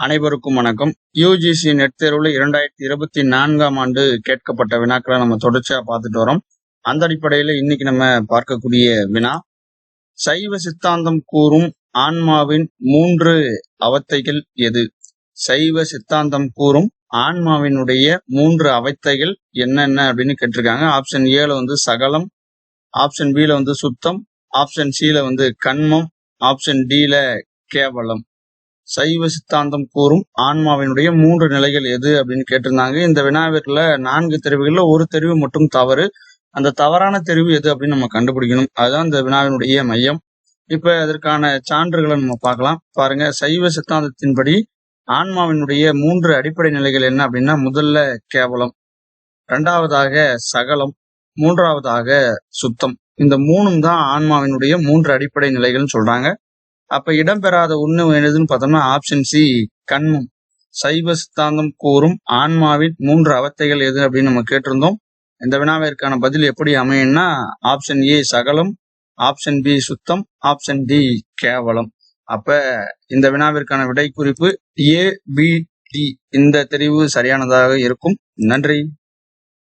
அனைவருக்கும் வணக்கம். UGC net தேர்வுல இரண்டாயிரத்தி இருபத்தி நான்காம் ஆண்டு கேட்கப்பட்ட வினாக்களை நம்ம தொடர்ச்சியா பார்த்துட்டு வரோம். அந்த அடிப்படையில இன்னைக்கு நம்ம பார்க்கக்கூடிய வினா சைவ சித்தாந்தம் கூறும் ஆன்மாவின் மூன்று அவத்தைகள் எது? சைவ சித்தாந்தம் கூறும் ஆன்மாவினுடைய மூன்று அவத்தைகள் என்னென்ன அப்படின்னு கேட்டிருக்காங்க. ஆப்ஷன் ஏல வந்து சகலம் ஆப்ஷன் பில வந்து சுத்தம் ஆப்ஷன் சில வந்து கண்மம் ஆப்ஷன் டில கேவலம். சைவ சித்தாந்தம் கூறும் ஆன்மாவினுடைய மூன்று நிலைகள் எது அப்படின்னு கேட்டிருந்தாங்க. இந்த வினாவிற்குல நான்கு தெரிவுகள்ல ஒரு தெரிவு மட்டும் தவறு. அந்த தவறான தெரிவு எது அப்படின்னு நம்ம கண்டுபிடிக்கணும். அதுதான் இந்த வினாவினுடைய மையம். இப்ப அதற்கான சான்றுகளை நம்ம பார்க்கலாம். பாருங்க சைவ சித்தாந்தத்தின்படி ஆன்மாவினுடைய மூன்று அடிப்படை நிலைகள் என்ன அப்படின்னா முதல்ல கேவலம் இரண்டாவதாக சகலம் மூன்றாவதாக சுத்தம். இந்த மூணும் தான் ஆன்மாவினுடைய மூன்று அடிப்படை நிலைகள்னு சொல்றாங்க. அப்ப இடம்பெறாத ஒண்ணு என்னதுன்னு பார்த்தோம்னா ஆப்ஷன் சி கண்மம். சைவ சித்தாந்தம் கூறும் ஆன்மாவின் மூன்று அவத்தைகள் எது அப்படின்னு நம்ம கேட்டிருந்தோம். இந்த வினாவிற்கான பதில் எப்படி அமையும்னா ஆப்ஷன் ஏ சகலம் ஆப்ஷன் பி சுத்தம் ஆப்ஷன் டி கேவலம். அப்ப இந்த வினாவிற்கான விடை குறிப்பு ஏ பி டி இந்த தெரிவு சரியானதாக இருக்கும். நன்றி.